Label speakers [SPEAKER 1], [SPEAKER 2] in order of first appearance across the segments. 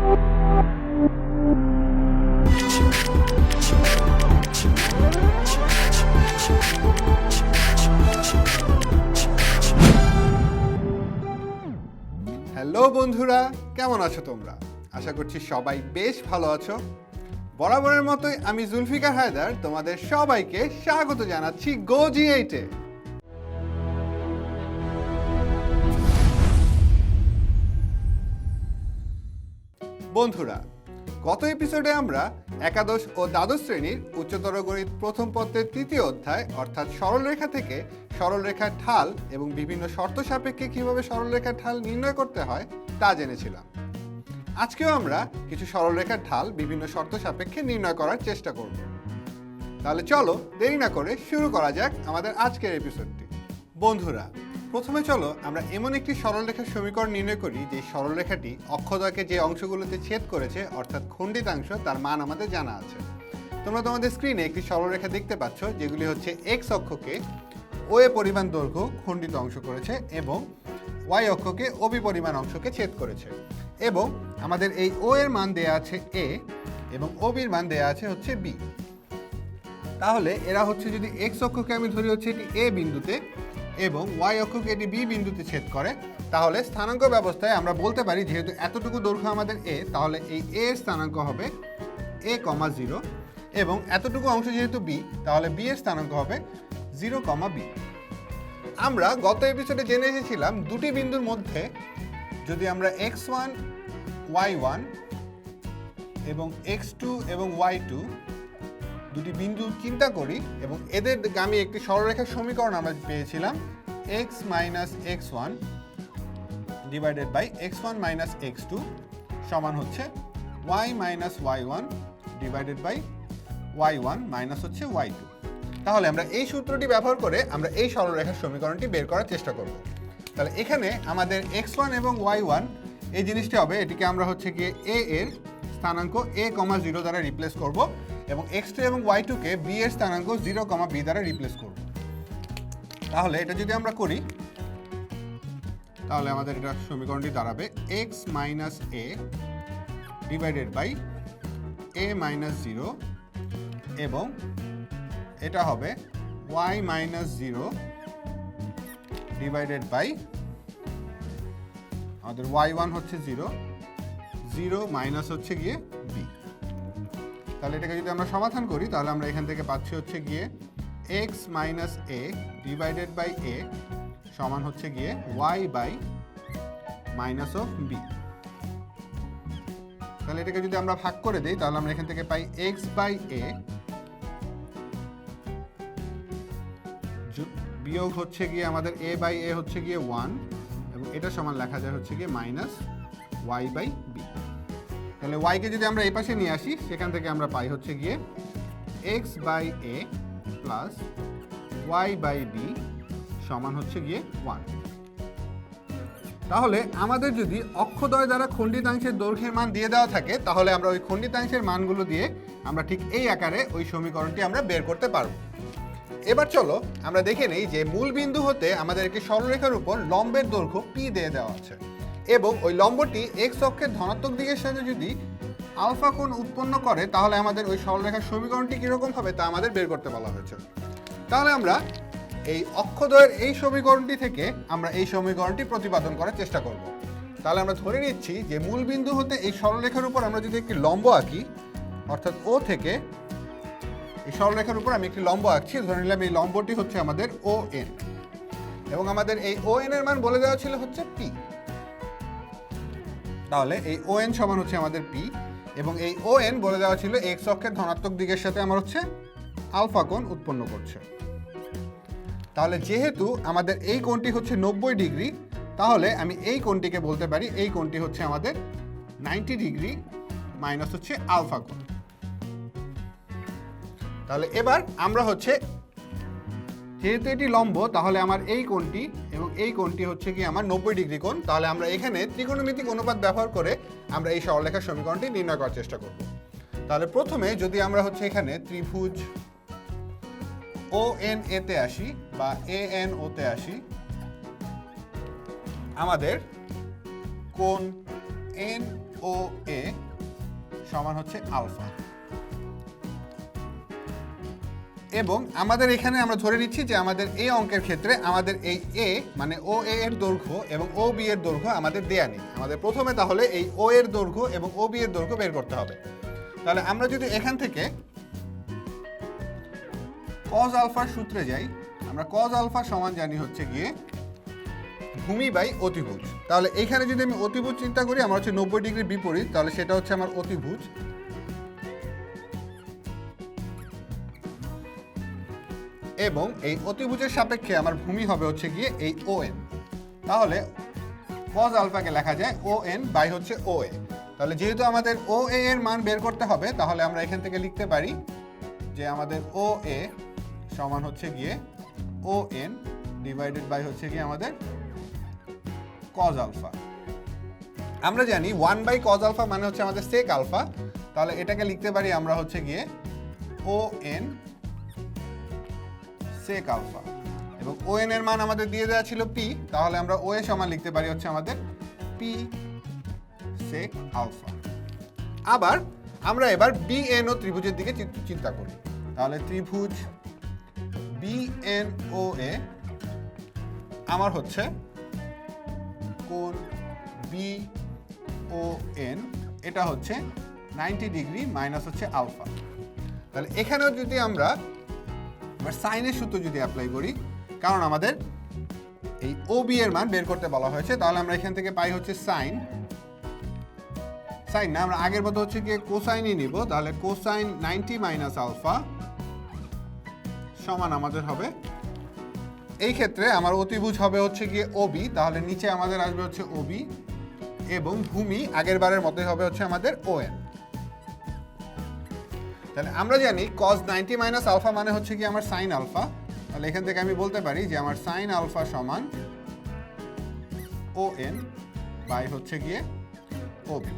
[SPEAKER 1] Hello বন্ধুরা, কেমন আছো তোমরা? আশা করছি সবাই বেশ ভালো আছো। বরাবরের মতোই আমি জুলফিকার হায়দার, তোমাদের সবাইকে স্বাগত জানাচ্ছি গো জি এইটে বন্ধুরা, গত এপিসোডে আমরা একাদশ ও দ্বাদশ শ্রেণির উচ্চতর গণিত প্রথম পত্রের তৃতীয় অধ্যায়, অর্থাৎ সরলরেখা থেকে সরলরেখার ঢাল এবং বিভিন্ন শর্ত সাপেক্ষে কীভাবে সরলরেখার ঢাল নির্ণয় করতে হয় তা জেনেছিলাম। আজকেও আমরা কিছু সরলরেখার ঢাল বিভিন্ন শর্ত সাপেক্ষে নির্ণয় করার চেষ্টা করব। তাহলে চলো দেরি না করে শুরু করা যাক আমাদের আজকের এপিসোডটি বন্ধুরা প্রথমে চলো, আমরা এমন একটি সরলরেখার সমীকরণ নির্ণয় করি যে সরলরেখাটি অক্ষদয়কে যে অংশগুলোতে ছেদ করেছে, অর্থাৎ খণ্ডিতাংশ, তার মান আমাদের জানা আছে। তোমরা তোমাদের স্ক্রিনে একটি সরলরেখা দেখতে পাচ্ছ, যেগুলি হচ্ছে এক্স অক্ষকে ও এ পরিমাণ দৈর্ঘ্য খণ্ডিত অংশ করেছে এবং ওয়াই অক্ষকে অবি পরিমাণ অংশকে ছেদ করেছে এবং আমাদের এই ও এর মান দেয়া আছে এ এবং ওবির মান দেয়া আছে হচ্ছে বি তাহলে এরা হচ্ছে যদি এক্স অক্ষকে আমি ধরি হচ্ছে এটি এ বিন্দুতে এবং ওয়াই অক্ষকে এটি বি বিন্দুতে ছেদ করে, তাহলে স্থানাঙ্ক ব্যবস্থায় আমরা বলতে পারি যেহেতু এতটুকু দৈর্ঘ্য আমাদের এ তাহলে এই এ এর স্থানাঙ্ক হবে এ কমা জিরো এবং এতটুকু অংশ যেহেতু বি তাহলে বি এর স্থানাঙ্ক হবে জিরো কমা বি আমরা গত এপিসোডে জেনে এসেছিলাম দুটি বিন্দুর মধ্যে যদি আমরা এক্স ওয়ান ওয়াই ওয়ান এবং এক্স টু এবং ওয়াই টু দুটি বিন্দু চিন্তা করি এবং এদের গামী একটি সরলরেখার সমীকরণ আমরা পেয়েছিলাম x minus x one divided by x one minus x two সমান হচ্ছে y minus y one divided by y one minus হচ্ছে ওয়াই টু তাহলে আমরা এই সূত্রটি ব্যবহার করে আমরা এই সরলরেখার সমীকরণটি বের করার চেষ্টা করব। তাহলে এখানে আমাদের এক্স ওয়ান এবং ওয়াই ওয়ান এই জিনিসটি হবে, এটিকে আমরা হচ্ছে গিয়ে এ এর স্থানাঙ্ক এ কমা জিরো দ্বারা রিপ্লেস করব। এবং এক্স টু এবং ওয়াই টুকে বি এর স্থানাঙ্ক জিরো কমা বি দ্বারা রিপ্লেস করব। তাহলে এটা যদি আমরা করি, তাহলে আমাদের এটা সমীকরণটি দাঁড়াবে x minus a divided by a minus zero এবং এটা হবে y minus zero divided by আমাদের ওয়াই ওয়ান হচ্ছে জিরো জিরো মাইনাস হচ্ছে গিয়ে বি তাহলে এটাকে যদি আমরা সমাধান করি, তাহলে আমরা এখান থেকে পাচ্ছি হচ্ছে গিয়ে x minus a divided by a সমান হচ্ছে গিয়ে y by minus of B তাহলে এটাকে যদি আমরা ভাগ করে দিই, তাহলে আমরা এখান থেকে পাই এক্স বাই এ বিয়োগ হচ্ছে গিয়ে আমাদের এ বাই এ হচ্ছে গিয়ে ওয়ান এবং এটা সমান লেখা যায় হচ্ছে গিয়ে মাইনাস ওয়াই বাই বি তাহলে ওয়াইকে যদি আমরা এই পাশে নিয়ে আসি, সেখান থেকে আমরা পাই হচ্ছে গিয়ে x by a plus y by B সমান হচ্ছে গিয়ে ওয়ান তাহলে আমাদের যদি অক্ষদয় দ্বারা খণ্ডিতাংশের দৈর্ঘ্যের মান দিয়ে দেওয়া থাকে, তাহলে আমরা ওই খণ্ডিতাংশের মানগুলো দিয়ে আমরা ঠিক এই আকারে ওই সমীকরণটি আমরা বের করতে পারব। এবার চলো আমরা দেখে নেই যে মূল বিন্দু হতে আমাদের একটি সরলরেখার উপর লম্বের দৈর্ঘ্য পি দিয়ে দেওয়া আছে। এবং ওই লম্বটি এক্স অক্ষের ধনাত্মক দিকের সাথে যদি আলফা কোণ উৎপন্ন করে, তাহলে আমাদের ওই সরলরেখার সমীকরণটি কীরকম হবে তা আমাদের বের করতে বলা হয়েছে। তাহলে আমরা এই অক্ষদ্বয়ের এই সমীকরণটি থেকে আমরা এই সমীকরণটি প্রতিপাদন করার চেষ্টা করব। তাহলে আমরা ধরে নিচ্ছি যে মূল বিন্দু হতে এই সরলরেখার উপর আমরা যদি একটি লম্ব আঁকি, অর্থাৎ ও থেকে এই সরলরেখার উপর আমি একটি লম্ব আঁকছি, ধরে নিলাম এই লম্বটি হচ্ছে আমাদের ও এন এবং আমাদের এই ও এন এর মান বলে দেওয়া ছিল হচ্ছে পি তাহলে এই ও এন সমান হচ্ছে আমাদের পি এবং এই ও এন বলে দেওয়া ছিল এক্স অক্ষের ধনাত্মক দিকের সাথে আমার হচ্ছে আলফা কোণ উৎপন্ন করছে। তাহলে যেহেতু আমাদের এই কোণটি হচ্ছে নব্বই ডিগ্রি, তাহলে আমি এই কোণটিকে বলতে পারি, এই কোণটি হচ্ছে আমাদের নাইনটি ডিগ্রি মাইনাস হচ্ছে আলফা কোণ। তাহলে এবার আমরা হচ্ছে যেহেতু এটি লম্ব, তাহলে আমার এই কোণটি এবং এই কোণটি হচ্ছে কি আমার নব্বই ডিগ্রি কোণ। তাহলে আমরা এখানে ত্রিকোণমিতিক অনুপাত ব্যবহার করে আমরা এই সরলরেখার সমীকরণটি নির্ণয় করার চেষ্টা করব। তাহলে প্রথমে যদি আমরা হচ্ছে এখানে ত্রিভুজ ও এন এতে আসি বা এ এন ওতে আসি, আমাদের কোণ এন ও এ সমান হচ্ছে আলফা। এবং আমাদের এখানে আমরা ধরে নিচ্ছি যে আমাদের এই অঙ্কের ক্ষেত্রে আমাদের এই এ মানে ও এ এর দৈর্ঘ্য এবং ও বি এর দৈর্ঘ্য আমাদের দেয়া নেই। আমাদের প্রথমে তাহলে এই ও এর দৈর্ঘ্য এবং ও বি এর দৈর্ঘ্য বের করতে হবে। তাহলে আমরা যদি এখান থেকে কজ আলফার সূত্রে যাই, আমরা কজ আলফা সমান জানি হচ্ছে গিয়ে ভূমি বাই অতিভুজ। তাহলে এখানে যদি আমি অতিভুজ চিন্তা করি, আমার হচ্ছে নব্বই ডিগ্রি বিপরীত, তাহলে সেটা হচ্ছে আমার অতিভুজ। এবং এই অতিভুজের সাপেক্ষে আমার ভূমি হবে হচ্ছে গিয়ে এই ও এন তাহলে কজ আলফাকে লেখা যায় ও এন বাই হচ্ছে ও এ তাহলে যেহেতু আমাদের ও এ এর মান বের করতে হবে, তাহলে আমরা এখান থেকে লিখতে পারি যে আমাদের ও এ সমান হচ্ছে গিয়ে ও এন ডিভাইডেড বাই হচ্ছে গিয়ে আমাদের কজ আলফা। আমরা জানি ওয়ান বাই কজ আলফা মানে হচ্ছে আমাদের সেক আলফা। তাহলে এটাকে লিখতে পারি আমরা হচ্ছে গিয়ে ও এন সেক আলফা। এবং ও এন এর মান আমাদের দিয়ে দেওয়া ছিল পি তাহলে আমরা ও এ সমান লিখতে পারি হচ্ছে আমাদের পি সেক আলফা। আবার আমরা এবার বি এন ও ত্রিভুজের দিকে চিন্তা করি। তাহলে ত্রিভুজ বি এন ও এ আমার হচ্ছে কোণ বি ও এন এটা হচ্ছে নাইনটি ডিগ্রি মাইনাস হচ্ছে আলফা। তাহলে এখানেও যদি আমরা এবার সাইনের সূত্র যদি অ্যাপ্লাই করি, কারণ আমাদের এই ও বি এর মান বের করতে বলা হয়েছে, তাহলে আমরা এখান থেকে পাই হচ্ছে সাইন। সাইন না, আমরা আগের মতো হচ্ছে গিয়ে কোসাইনই নিব, তাহলে কোসাইন নাইনটি মাইনাস আলফা সমান আমাদের হবে। এই ক্ষেত্রে আমার অতিভুজ হবে হচ্ছে গিয়ে ওবি তাহলে নিচে আমাদের আসবে হচ্ছে ওবি এবং ভূমি আগের বারের মতোই হবে হচ্ছে আমাদের ওএন তাহলে আমরা জানি কজ নাইনটি মাইনাস আলফা মানে হচ্ছে কি আমার সাইন আলফা তাহলে এখান থেকে আমি বলতে পারি যে আমার সাইন আলফা সমান ও এন বাই হচ্ছে গিয়ে ওবি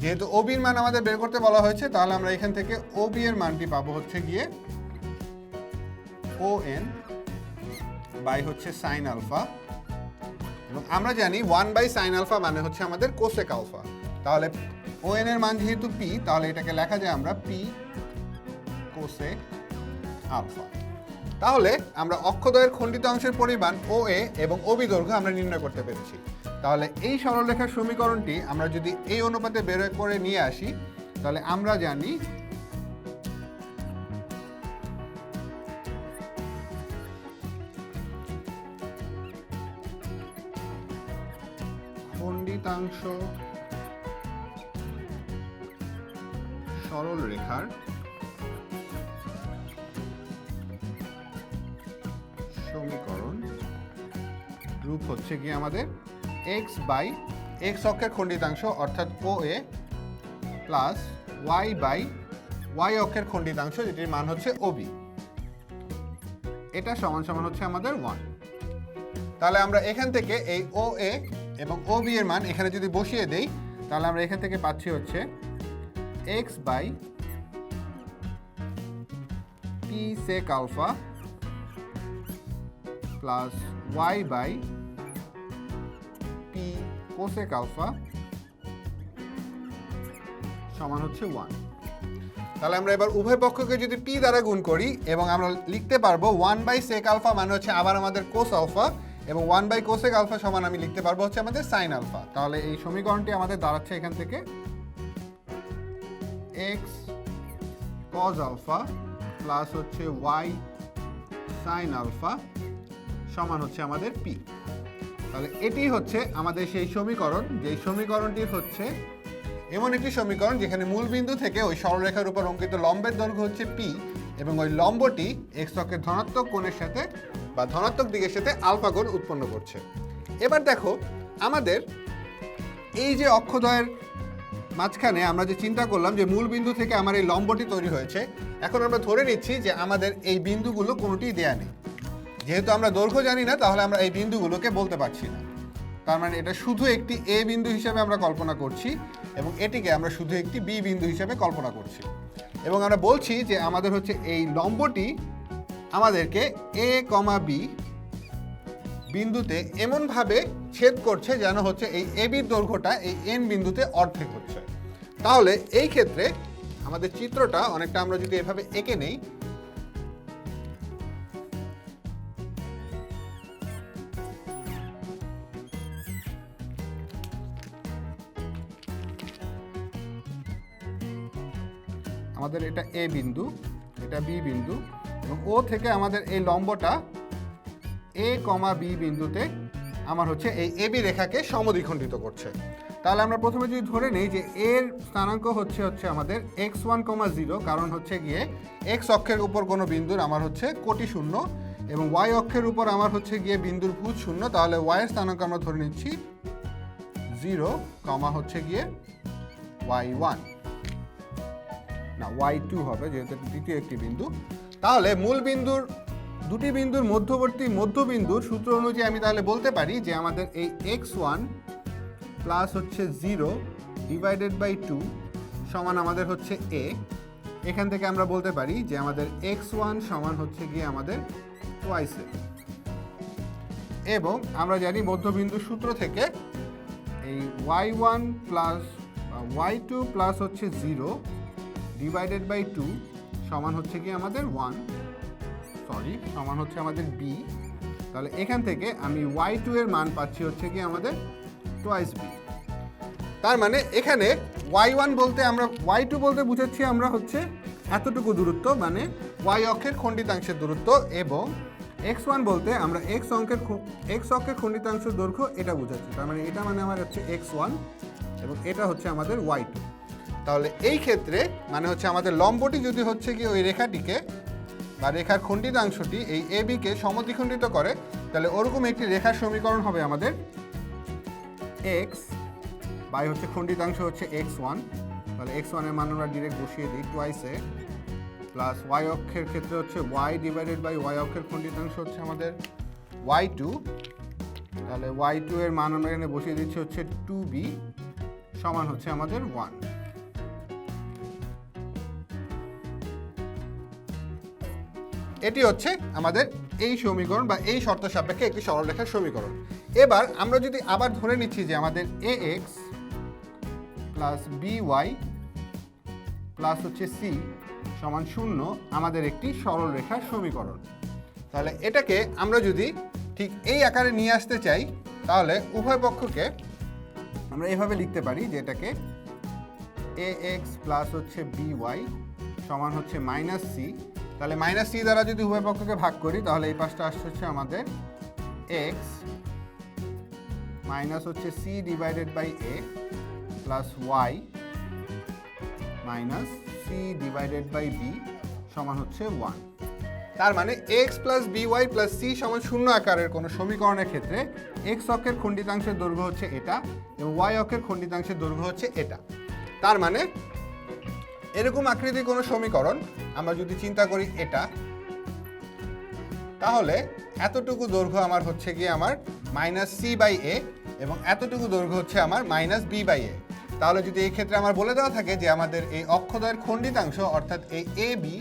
[SPEAKER 1] যেহেতু ওবির মান আমাদের বের করতে বলা হয়েছে, তাহলে আমরা এখান থেকে ওবি এর মানটি পাবো হচ্ছে গিয়ে ও এন বাই হচ্ছে সাইন আলফা এবং আমরা জানি ওয়ান বাই সাইন আলফা মানে হচ্ছে আমাদের কোসেক আলফা তাহলে ও এন এর মান যেহেতু পি তাহলে এটাকে লেখা যায় আমরা পি কোসেক আলফা তাহলে আমরা অক্ষদয়ের খণ্ডিত অংশের পরিমাণ ও এ এবং ওবি দৈর্ঘ্য আমরা নির্ণয় করতে পেরেছি। তাহলে এই সরলরেখার সমীকরণটি আমরা যদি এই অনুপাতে বের করে নিয়ে আসি, তাহলে আমরা জানি খণ্ডিতাংশ সরল রেখার সমীকরণ রূপ হচ্ছে কি আমাদের এক্স বাই এক্স অক্ষের খণ্ডিতাংশ অর্থাৎ O A plus y by y অক্ষের খণ্ডিতাংশ, যেটির মান হচ্ছে ওবি এটা সমান সমান হচ্ছে আমাদের ওয়ান তাহলে আমরা এখান থেকে এই ও এ এবং ও বি এর মান এখানে যদি বসিয়ে দেই, তাহলে আমরা এখান থেকে পাচ্ছি হচ্ছে x by P sec alpha plus y by P cosec alpha সমান হচ্ছে ওয়ান তাহলে আমরা এবার উভয় পক্ষকে যদি পি দ্বারা গুণ করি এবং আমরা লিখতে পারব ওয়ান বাই সেক আলফা মানে হচ্ছে আবার আমাদের কোস আলফা এবং ওয়ান বাই কোসেক আলফা সমান আমি লিখতে পারব হচ্ছে আমাদের সাইন আলফা তাহলে এই সমীকরণটি আমাদের দাঁড়াচ্ছে এখান থেকে। এক্স কজ আলফা প্লাস হচ্ছে ওয়াই সাইন আলফা সমান হচ্ছে আমাদের পি তাহলে এটি হচ্ছে আমাদের সেই সমীকরণ, যেই সমীকরণটি হচ্ছে এমন একটি সমীকরণ যেখানে মূল বিন্দু থেকে ওই সরলরেখার উপর অঙ্কিত লম্বের দৈর্ঘ্য হচ্ছে পি এবং ওই লম্বটি এক্স অক্ষের ধনাত্মক কোণের সাথে বা ধনাত্মক দিকের সাথে আলফা কোণ উৎপন্ন করছে। এবার দেখো, আমাদের এই যে অক্ষদ্বয়ের মাঝখানে আমরা যে চিন্তা করলাম যে মূল বিন্দু থেকে আমার এই লম্বটি তৈরি হয়েছে, এখন আমরা ধরে নিচ্ছি যে আমাদের এই বিন্দুগুলো কোনোটিই দেয়া নেই। যেহেতু আমরা দৈর্ঘ্য জানি না, তাহলে আমরা এই বিন্দুগুলোকে বলতে পারছি না। তার মানে এটা শুধু একটি এ বিন্দু হিসেবে আমরা কল্পনা করছি এবং এটিকে আমরা শুধু একটি বি বিন্দু হিসেবে কল্পনা করছি। এবং আমরা বলছি যে আমাদের হচ্ছে এই লম্বটি আমাদেরকে এ কমা বি বিন্দুতে এমনভাবে ছেদ করছে যেন হচ্ছে এই এবির দৈর্ঘ্যটা এই এন বিন্দুতে অর্ধেক হচ্ছে। তাহলে এই ক্ষেত্রে আমাদের চিত্রটা অনেকটা আমরা যদি এভাবে এঁকে নেই, আমাদের এটা এ বিন্দু, এটা বি বিন্দু এবং ও থেকে আমাদের এই লম্বটা এ কমা বি বিন্দুতে আমার হচ্ছে এই এবি রেখাকে সমদ্বিখণ্ডিত করছে। তাহলে আমরা প্রথমে যদি ধরে নেই যে এর স্থানাঙ্ক হচ্ছে হচ্ছে আমাদের এক্স ওয়ান কমা জিরো কারণ হচ্ছে গিয়ে এক্স অক্ষের উপর কোনো বিন্দুর আমার হচ্ছে কোটি শূন্য এবং ওয়াই অক্ষের উপর আমার হচ্ছে গিয়ে বিন্দুর ভূত শূন্য, তাহলে ওয়াইয়ের স্থানাঙ্ক আমরা ধরে নিচ্ছি জিরো কমা হচ্ছে গিয়ে ওয়াই ওয়ান না ওয়াই টু হবে, যেহেতু দ্বিতীয় একটি বিন্দু। তাহলে মূল বিন্দুর দুটি বিন্দুর মধ্যবর্তী মধ্যবিন্দুর সূত্র অনুযায়ী আমি তাহলে বলতে পারি যে আমাদের এই এক্স ওয়ান প্লাস হচ্ছে জিরো ডিভাইডেড বাই টু সমান আমাদের হচ্ছে এ এখান থেকে আমরা বলতে পারি যে আমাদের এক্স ওয়ান সমান হচ্ছে গিয়ে আমাদের টুয়াইস এবং আমরা জানি মধ্যবিন্দুর সূত্র থেকে এই y one plus y two plus হচ্ছে জিরো ডিভাইডেড বাই টু সমান হচ্ছে কি আমাদের ওয়ান সরি, সমান হচ্ছে আমাদের বি তাহলে এখান থেকে আমি ওয়াই টু এর মান পাচ্ছি হচ্ছে কি আমাদের টোয়াইস বি তার মানে এখানে ওয়াই ওয়ান বলতে আমরা ওয়াই টু বলতে বুঝাচ্ছি আমরা হচ্ছে এতটুকু দূরত্ব মানে ওয়াই অক্ষের খণ্ডিতাংশের দূরত্ব এবং এক্স ওয়ান বলতে আমরা এক্স অঙ্কের এক্স অক্ষের খণ্ডিতাংশ দৈর্ঘ্য এটা বুঝাচ্ছি। তার মানে এটা মানে আমার হচ্ছে এক্স ওয়ান এবং এটা হচ্ছে আমাদের ওয়াই টু তাহলে এই ক্ষেত্রে মানে হচ্ছে আমাদের লম্বটি যদি হচ্ছে কি ওই রেখাটিকে বা রেখার খণ্ডিতাংশটি এই এ বিকে সমদ্বিখণ্ডিত করে, তাহলে ওরকম একটি রেখার সমীকরণ হবে আমাদের এক্স বাই হচ্ছে খণ্ডিতাংশ হচ্ছে এক্স ওয়ান তাহলে এক্স ওয়ানের মান আমরা ডিরেক্ট বসিয়ে দিই টুয়াইসে প্লাস ওয়াই অক্ষের ক্ষেত্রে হচ্ছে ওয়াই ডিভাইডেড বাই ওয়াই অক্ষের খণ্ডিতাংশ হচ্ছে আমাদের ওয়াই টু তাহলে ওয়াই টু এর মান আমরা এখানে বসিয়ে দিচ্ছি হচ্ছে টু বি সমান হচ্ছে আমাদের ওয়ান এটি হচ্ছে আমাদের এই সমীকরণ বা এই শর্ত সাপেক্ষে একটি সরলরেখার সমীকরণ। এবার আমরা যদি আবার ধরে নিচ্ছি যে আমাদের a x plus b y plus হচ্ছে সি সমান শূন্য আমাদের একটি সরলরেখার সমীকরণ। তাহলে এটাকে আমরা যদি ঠিক এই আকারে নিয়ে আসতে চাই, তাহলে উভয় পক্ষকে আমরা এভাবে লিখতে পারি যে এটাকে এ এক্স প্লাস হচ্ছে বি ওয়াই সমান হচ্ছে মাইনাস সি তাহলে মাইনাস সি দ্বারা যদি উভয় পক্ষকে ভাগ করি, তাহলে এই পাশটা আসছে হচ্ছে আমাদের এক্স মাইনাস হচ্ছে c divided by a plus y minus c divided by b সমান হচ্ছে ওয়ান তার মানে x plus b y plus c সমান শূন্য আকারের কোনো সমীকরণের ক্ষেত্রে এক্স অক্ষের খণ্ডিতাংশের দৈর্ঘ্য হচ্ছে এটা এবং ওয়াই অক্ষের খণ্ডিতাংশের দৈর্ঘ্য হচ্ছে এটা। তার মানে এরকম আকৃতির কোনো সমীকরণ আমরা যদি চিন্তা করি এটা, তাহলে এতটুকু দৈর্ঘ্য আমার হচ্ছে গিয়ে আমার মাইনাস সি বাই এ এবং এতটুকু দৈর্ঘ্য হচ্ছে আমার মাইনাস বি বাই এ তাহলে যদি এই ক্ষেত্রে আমার বলে দেওয়া থাকে যে আমাদের এই অক্ষদয়ের খণ্ডিতাংশ অর্থাৎ এই এ বি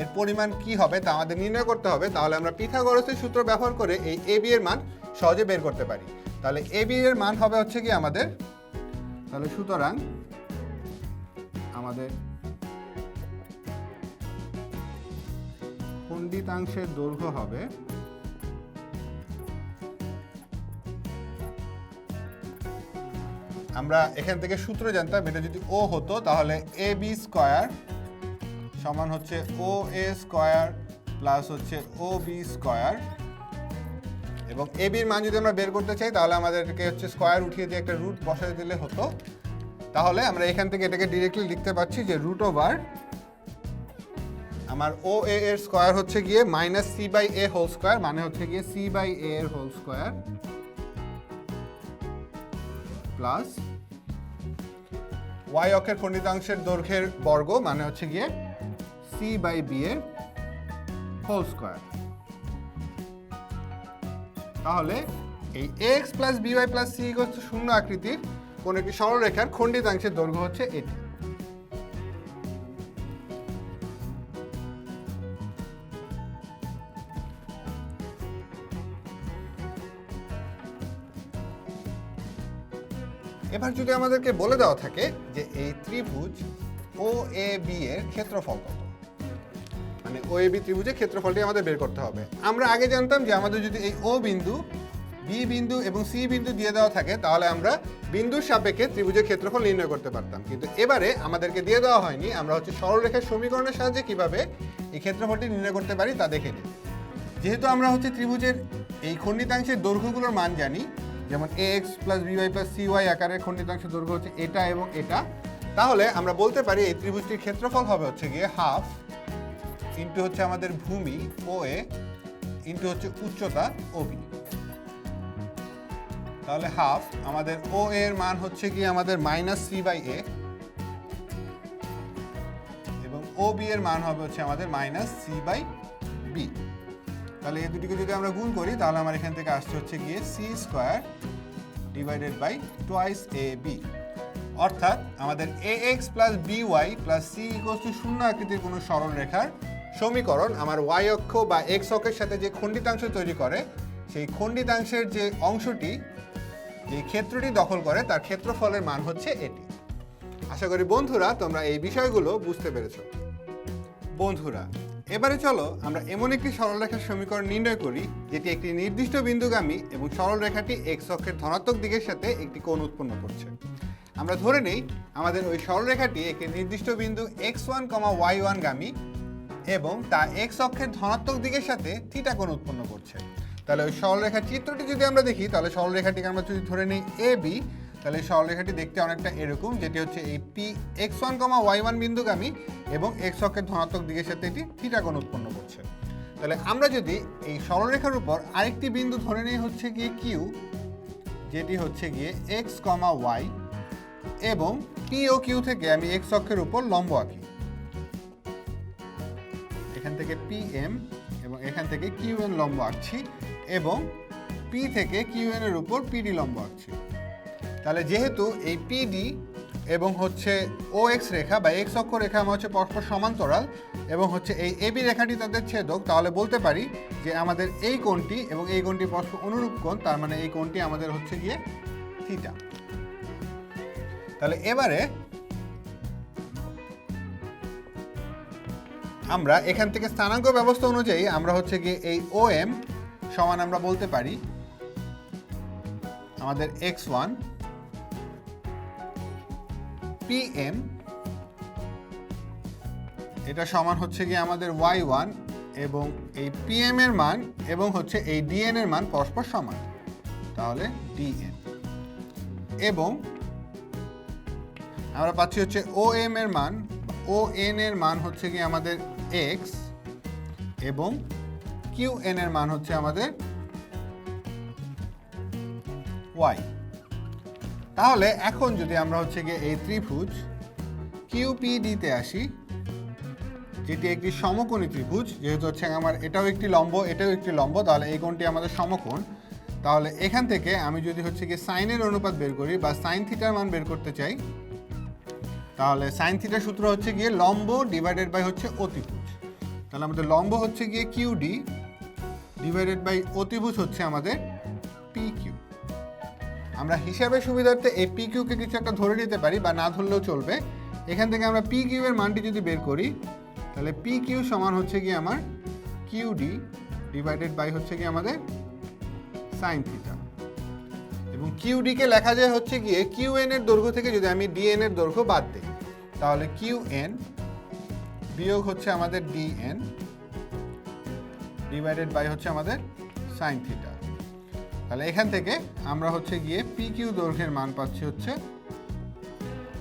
[SPEAKER 1] এর পরিমাণ কি হবে তা আমাদের নির্ণয় করতে হবে, তাহলে আমরা পিথাগোরাসের সূত্র ব্যবহার করে এই এ বি এর মান সহজে বের করতে পারি। তাহলে এ বি এর মান হবে হচ্ছে কি আমাদের, তাহলে সুতরাং আমাদের খণ্ডিতাংশের দৈর্ঘ্য হবে আমরা এখান থেকে সূত্র জানতাম, এটা যদি ও হতো, তাহলে এ বি স্কোয়ার সমান হচ্ছে ও এ স্কোয়ার প্লাস হচ্ছে ও বি স্কোয়ার এবং এ বির মান যদি আমরা বের করতে চাই, তাহলে আমাদেরকে হচ্ছে স্কোয়ার উঠিয়ে দিয়ে একটা রুট বসাই দিলে হতো। তাহলে আমরা এখান থেকে এটাকে ডিরেক্টলি লিখতে পারছি যে রুট ওভার আমার ও এ এর স্কোয়ার হচ্ছে গিয়ে minus c by a whole square মানে হচ্ছে গিয়ে সি বাই এ এর হোল স্কোয়ার প্লাস ওয়াই অক্ষের খণ্ডিতাংশের দৈর্ঘ্যের বর্গ মানে হচ্ছে গিয়ে সি বাই বি এর হোল স্কোয়ার। তাহলে এই x plus b y plus c হচ্ছে শূন্য আকৃতির কোন একটি সরলরেখার খণ্ডিতাংশের দৈর্ঘ্য হচ্ছে এটি। যদি আমাদেরকে বলে দেওয়া থাকে যে এই ত্রিভুজ ও এ বি এর ক্ষেত্রফল কত? মানে ও এ বি ত্রিভুজের ক্ষেত্রফলটি আমাদের বের করতে হবে। আমরা আগে জানতাম যে আমাদের যদি এই ও বিন্দু বি বিন্দু এবং সি বিন্দু দিয়ে দেওয়া থাকে, তাহলে আমরা বিন্দুর সাপেক্ষে ত্রিভুজের ক্ষেত্রফল নির্ণয় করতে পারতাম। কিন্তু এবারে আমাদেরকে দিয়ে দেওয়া হয়নি। আমরা হচ্ছে সরলরেখার সমীকরণের সাহায্যে কীভাবে এই ক্ষেত্রফলটি নির্ণয় করতে পারি তা দেখে নিই। যেহেতু আমরা হচ্ছে ত্রিভুজের এই খণ্ডিতাংশের দৈর্ঘ্যগুলোর মান জানি যেমন a x plus b y plus c y আকারের খণ্ডিতাংশের দৈর্ঘ্য হচ্ছে এটা এবং এটা। তাহলে আমরা বলতে পারি এই ত্রিভুজটির ক্ষেত্রফল হবে হচ্ছে গিয়ে হাফ ইন্টু হচ্ছে আমাদের ভূমি ও এ ইন্টু হচ্ছে উচ্চতা ও বি তাহলে হাফ আমাদের ও এর মান হচ্ছে কি আমাদের মাইনাস সি বাই এ এবং ও বি এর মান হবে হচ্ছে আমাদের মাইনাস সি বাই বি তাহলে এই দুটিকে যদি আমরা গুণ করি, তাহলে আমার এখান থেকে আসছে হচ্ছে গিয়ে c square divided by twice a b অর্থাৎ আমাদের a x plus b y plus c equals to শূন্য আকৃতির কোনো সরল রেখার সমীকরণ আমার ওয়াই অক্ষ বা এক্স অক্ষের সাথে যে খণ্ডিতাংশ তৈরি করে, সেই খণ্ডিতাংশের যে অংশটি, যে ক্ষেত্রটি দখল করে, তার ক্ষেত্রফলের মান হচ্ছে এটি। আশা করি বন্ধুরা, তোমরা এই বিষয়গুলো বুঝতে পেরেছ। বন্ধুরা এবারে চলো আমরা এমন একটি সরলরেখার সমীকরণ নির্ণয় করি, যেটি একটি নির্দিষ্ট বিন্দুগামী এবং সরলরেখাটি এক্স অক্ষের ধনাত্মক দিকের সাথে একটি কোণ উৎপন্ন করছে। আমরা ধরে নেই, আমাদের ওই সরলরেখাটি একটি নির্দিষ্ট বিন্দু x one comma y one গামী এবং তা এক্স অক্ষের ধনাত্মক দিকের সাথে থিটা কোণ উৎপন্ন করছে। তাহলে ওই সরলরেখার চিত্রটি যদি আমরা দেখি, তাহলে সরলরেখাটিকে আমরা যদি ধরে নিই এ বি তাহলে সরলরেখাটি দেখতে অনেকটা এরকম, যেটি হচ্ছে এই P x one comma y one বিন্দুগামী এবং এক্স অক্ষের ধনাত্মক দিকের সাথে এটি থিটা কোণ উৎপন্ন করছে। তাহলে আমরা যদি এই সরলরেখার উপর আরেকটি বিন্দু ধরে নিই হচ্ছে গিয়ে কিউ যেটি হচ্ছে গিয়ে এক্স কমা ওয়াই এবং পি ও কিউ থেকে আমি এক্স অক্ষের উপর লম্ব আঁকি। এখান থেকে পি এম এবং এখান থেকে কিউ এন লম্ব আঁকছি এবং পি থেকে কিউ এন এর উপর পিডি লম্ব আঁকছি। তাহলে যেহেতু এই পিডি এবং হচ্ছে ও এক্স রেখা বা এক্স অক্ষ রেখা আমার হচ্ছে পরস্পর সমান্তরাল এবং হচ্ছে এই এবি রেখাটি তাদের ছেদক, তাহলে বলতে পারি যে আমাদের এই কোণটি এবং এই কোণটি পরস্পর অনুরূপ কোণ, তার মানে এই কোণটি আমাদের হচ্ছে গিয়ে থিটা। তাহলে এবারে আমরা এখান থেকে স্থানাঙ্ক ব্যবস্থা অনুযায়ী আমরা হচ্ছে গিয়ে এই ও এম সমান আমরা বলতে পারি আমাদের এক্স ওয়ান পি এম এটা সমান হচ্ছে গিয়ে আমাদের ওয়াই ওয়ান এবং এই পিএম এর মান এবং হচ্ছে এই ডিএন এর মান পরস্পর সমান। তাহলে ডিএন এবং আমরা পাচ্ছি হচ্ছে ও এম এর মান ও এন এর মান হচ্ছে কি আমাদের এক্স এবং কিউ এন এর মান হচ্ছে আমাদের ওয়াই তাহলে এখন যদি আমরা হচ্ছে গিয়ে এই ত্রিভুজ কিউপিডিতে আসি, যেটি একটি সমকোণী ত্রিভুজ, যেহেতু হচ্ছে আমার এটাও একটি লম্ব, এটাও একটি লম্ব, তাহলে এই কোণটি আমাদের সমকোণ। তাহলে এখান থেকে আমি যদি হচ্ছে গিয়ে সাইনের অনুপাত বের করি বা সাইন থিটার মান বের করতে চাই, তাহলে সাইন থিটার সূত্র হচ্ছে গিয়ে লম্ব ডিভাইডেড বাই হচ্ছে অতিভুজ। তাহলে আমাদের লম্ব হচ্ছে গিয়ে কিউ ডি ডিভাইডেড বাই অতিভুজ হচ্ছে আমাদের আমরা হিসাবের সুবিধার্থে এই পি কিউকে কিছু একটা ধরে নিতে পারি বা না ধরলেও চলবে। এখান থেকে আমরা পি কিউ এর মানটি যদি বের করি, তাহলে পি কিউ সমান হচ্ছে গিয়ে আমার কিউ ডি ডিভাইডেড বাই হচ্ছে কি আমাদের সাইন থিটা এবং কিউ কিউডিকে লেখা যায় হচ্ছে গিয়ে কিউ এন এর দৈর্ঘ্য থেকে যদি আমি ডিএন এর দৈর্ঘ্য বাদ দিই, তাহলে কিউ এন বিয়োগ হচ্ছে আমাদের ডিএন ডিভাইডেড বাই হচ্ছে আমাদের সাইন থিটা তাহলে এখান থেকে আমরা হচ্ছে গিয়ে পি কিউ দৈর্ঘ্যের মান পাচ্ছি হচ্ছে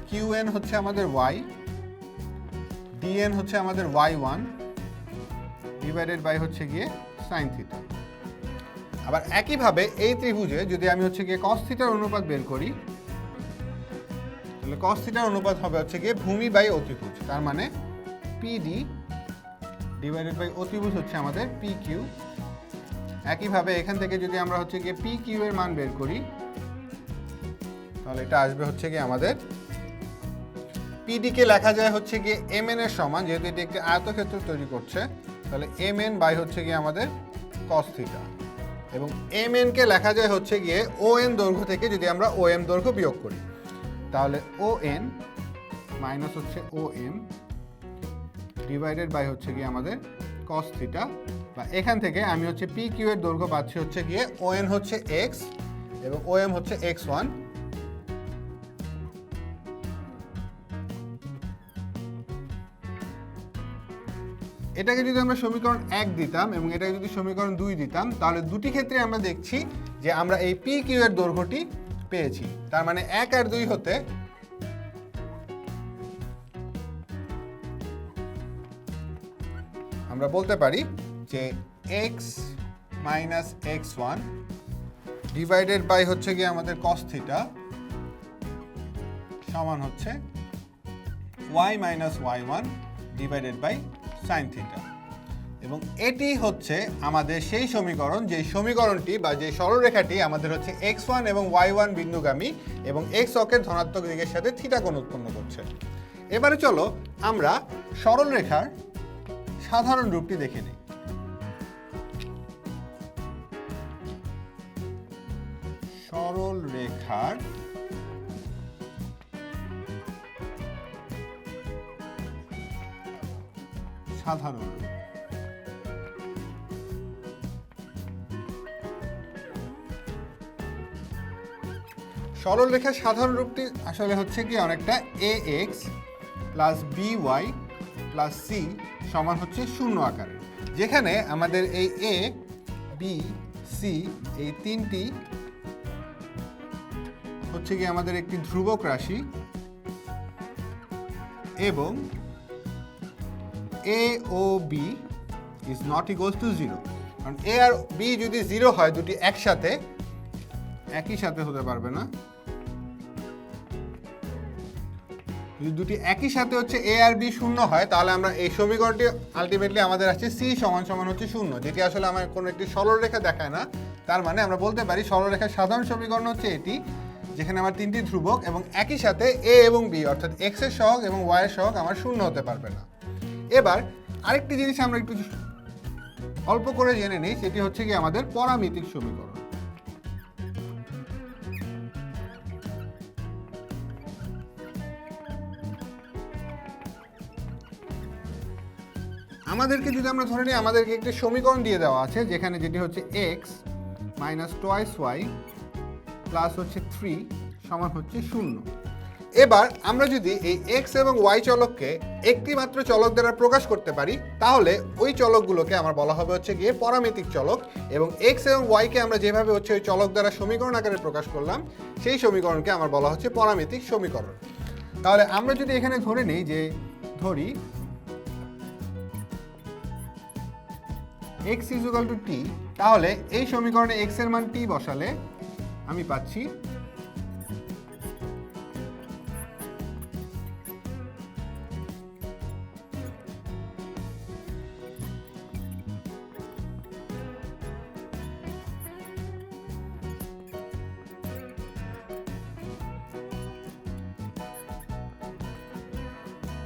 [SPEAKER 1] কিউ এন হচ্ছে আমাদের ওয়াই ডিএন হচ্ছে আমাদের ওয়াই ওয়ান ডিভাইডেড বাই হচ্ছে গিয়ে সাইন থিটা আবার একইভাবে এই ত্রিভুজে যদি আমি হচ্ছে গিয়ে কস থিটার অনুপাত বের করি, তাহলে কস থিটার অনুপাত হবে হচ্ছে গিয়ে ভূমি বাই অতিভুজ, তার মানে পিডি ডিভাইডেড বাই অতিভুজ হচ্ছে আমাদের পি কিউ একইভাবে এখান থেকে যদি আমরা হচ্ছে গিয়ে পি কিউ এর মান বের করি, তাহলে এটা আসবে হচ্ছে গিয়ে আমাদের পিডিকে লেখা যায় হচ্ছে গিয়ে এম এন এর সমান, যেহেতু এটি একটি আয়তক্ষেত্র তৈরি করছে, তাহলে এম এন বাই হচ্ছে গিয়ে আমাদের কস থিটা এবং এম এনকে লেখা যায় হচ্ছে গিয়ে ও এন দৈর্ঘ্য থেকে যদি আমরা ও এম দৈর্ঘ্য বিয়োগ করি, তাহলে ও এন মাইনাস হচ্ছে ও এম ডিভাইডেড বাই হচ্ছে গিয়ে আমাদের কস থিটা বা এখান থেকে আমি হচ্ছে পি কিউ এর দৈর্ঘ্য পাচ্ছি হচ্ছে গিয়ে ও এন হচ্ছে এক্স এবং ও এম হচ্ছে এক্স ওয়ান এটাকে যদি আমরা সমীকরণ এক দিতাম এবং এটাকে যদি সমীকরণ দুই দিতাম, তাহলে দুটি ক্ষেত্রে আমরা দেখছি যে আমরা এই পি কিউ এর দৈর্ঘ্যটি পেয়েছি। তার মানে এক আর দুই হতে আমরা বলতে পারি যে x minus x one divided by হচ্ছে গিয়ে আমাদের কস থিটা সমান হচ্ছে y minus y one divided by sine theta এবং এটি হচ্ছে আমাদের সেই সমীকরণ, যে সমীকরণটি বা যে সরলরেখাটি আমাদের হচ্ছে এক্স ওয়ান এবং ওয়াই ওয়ান বিন্দুগামী এবং এক্স অক্ষের ধনাত্মক দিকের সাথে থিটা কোণ উৎপন্ন করছে। এবারে চলো আমরা সরলরেখার সাধারণ রূপটি দেখে নিই। সরল রেখার সাধারণ সরল রেখার সাধারণ রূপটি আসলে হচ্ছে কি অনেকটা a x plus b y plus c সমান হচ্ছে শূন্য আকারে। যেখানে আমাদের এই এ বি সি এই তিনটি হচ্ছে কি আমাদের একটি ধ্রুবক রাশি এবং a O b is not equal to zero কারণ এ আর বি যদি জিরো হয়, দুটি একসাথে, একই সাথে হতে পারবে না। যদি দুটি একই সাথে হচ্ছে এ আর বি শূন্য হয়, তাহলে আমরা এই সমীকরণটি আলটিমেটলি আমাদের আছে সি সমান সমান হচ্ছে শূন্য, যেটি আসলে আমার কোনো একটি সরলরেখা দেখায় না। তার মানে আমরা বলতে পারি সরলরেখার সাধারণ সমীকরণ হচ্ছে এটি। যেখানে আমার তিনটি ধ্রুবক এবং একই সাথে এ এবং বি অর্থাৎ এক্সের সহগ এবং ওয়াই এর সহগ আমার শূন্য হতে পারবে না। এবার আরেকটি জিনিস আমরা একটু অল্প করে জেনে নিই, সেটি হচ্ছে কি আমাদের পরামিতিক সমীকরণ। আমাদেরকে যদি আমরা ধরে নিই, আমাদেরকে একটি সমীকরণ দিয়ে দেওয়া আছে, যেখানে যেটি হচ্ছে x minus twice y plus হচ্ছে থ্রি সমান হচ্ছে শূন্য। এবার আমরা যদি এই এক্স এবং ওয়াই চলককে একটি মাত্র চলক দ্বারা প্রকাশ করতে পারি, তাহলে ওই চলকগুলোকে আমার বলা হবে হচ্ছে গিয়ে পরামিতিক চলক এবং এক্স এবং ওয়াইকে আমরা যেভাবে হচ্ছে ওই চলক দ্বারা সমীকরণ আকারে প্রকাশ করলাম, সেই সমীকরণকে আমার বলা হচ্ছে পরামিতিক সমীকরণ। তাহলে আমরা যদি এখানে ধরে নিই যে ধরি এক্স ইজুকাল টু টি তাহলে এই সমীকরণে এক্সের মান টি বসালে আমি পাচ্ছি।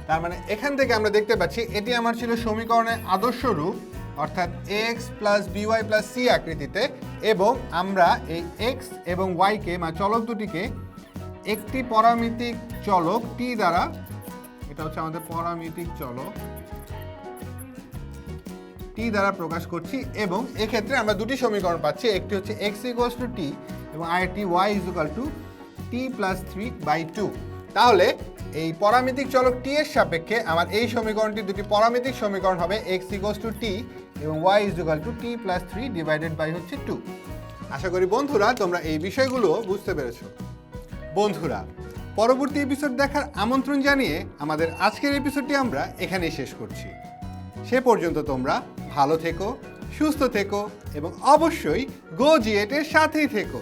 [SPEAKER 1] তার মানে এখান থেকে আমরা দেখতে পাচ্ছি, এটি আমার ছিল সমীকরণের আদর্শ রূপ, অর্থাৎ x plus b y plus c আকৃতিতে। এবং আমরা এই এক্স এবং ওয়াইকে মানে চলক দুটিকে একটি পরামিতিক চলক টি দ্বারা, এটা হচ্ছে আমাদের পরামিতিক চলক টি দ্বারা প্রকাশ করছি এবং এক্ষেত্রে আমরা দুটি সমীকরণ পাচ্ছি, একটি হচ্ছে এক্স ইকুয়ালস টু টি এবং আরেকটি y equal to t plus three by two তাহলে এই পরামিতিক চলক টি এর সাপেক্ষে আমার এই সমীকরণটি দুটি পরামিতিক সমীকরণ হবে এক্স ইকুয়ালস টু টি এবং y equal to t plus three divided by হচ্ছে টু আশা করি বন্ধুরা, তোমরা এই বিষয়গুলো বুঝতে পেরেছ। বন্ধুরা, পরবর্তী এপিসোড দেখার আমন্ত্রণ জানিয়ে আমাদের আজকের এপিসোডটি আমরা এখানেই শেষ করছি। সে পর্যন্ত তোমরা ভালো থেকো, সুস্থ থেকো এবং অবশ্যই গো জিয়েটের সাথেই থেকো।